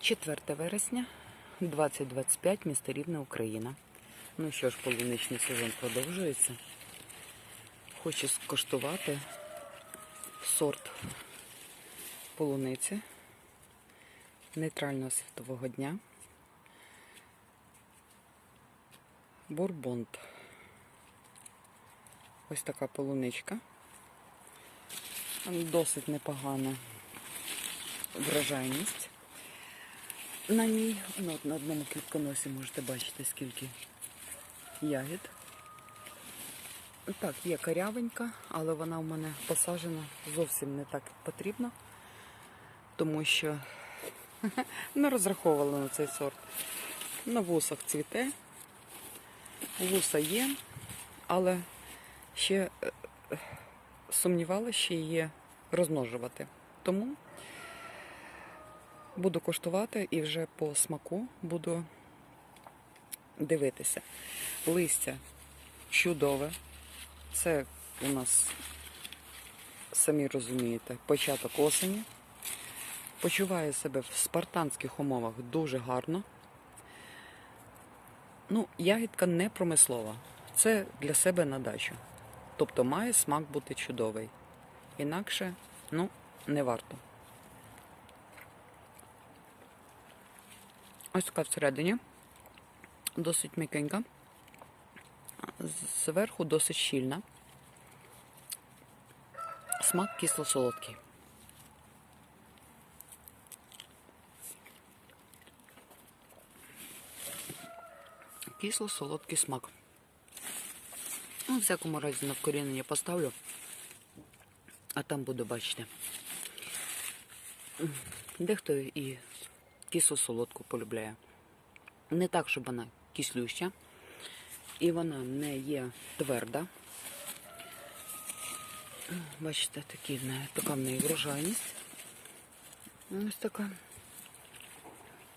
4 вересня 2025, місто Рівне, Україна. Ну що ж, полуничний сезон продовжується. Хочу скоштувати сорт полуниці нейтрального світового дня. Бурбонт. Ось така полуничка. Досить непогана врожайність. На ній, ну, от на одному квітконосі можете бачити, скільки ягід. Так, є корявенька, але вона в мене посаджена зовсім не так, потрібно, тому що не розраховувала на цей сорт. На вусах цвіте, вуса є, але ще е, е, сумнівалася, ще її розмножувати. Тому буду коштувати і вже по смаку буду дивитися. Листя чудове. Це у нас, самі розумієте, початок осені. Почуваю себе в спартанських умовах дуже гарно. Ну, ягідка не промислова. Це для себе на дачу. Тобто має смак бути чудовий. Інакше, ну, не варто. Ось така всередині. Досить м'якенька. Зверху досить щільна. Смак кисло-солодкий. Кисло-солодкий смак. Ну, в всякому разі на вкорінення поставлю, а там буду бачити. Дехто і кисло-солодку полюбляє. Не так, щоб вона кислюща. І вона не є тверда. Бачите, такі така в неї врожайність. Ось така.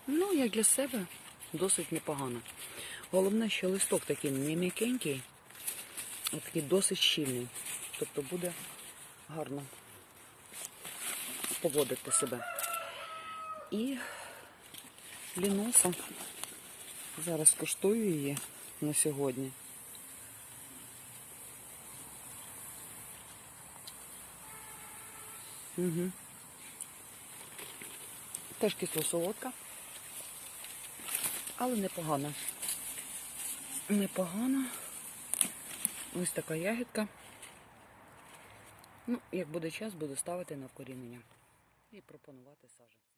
Ну, як для себе, досить непогано. Головне, що листок такий не м'якенький, а такий досить щільний. Тобто буде гарно поводити себе. І ліноса. Зараз коштую її на сьогодні. Угу. Теж кисло-солодка, але непогана. Непогана. Ось така ягідка. Ну, як буде час, буду ставити на вкорінення і пропонувати саджанці.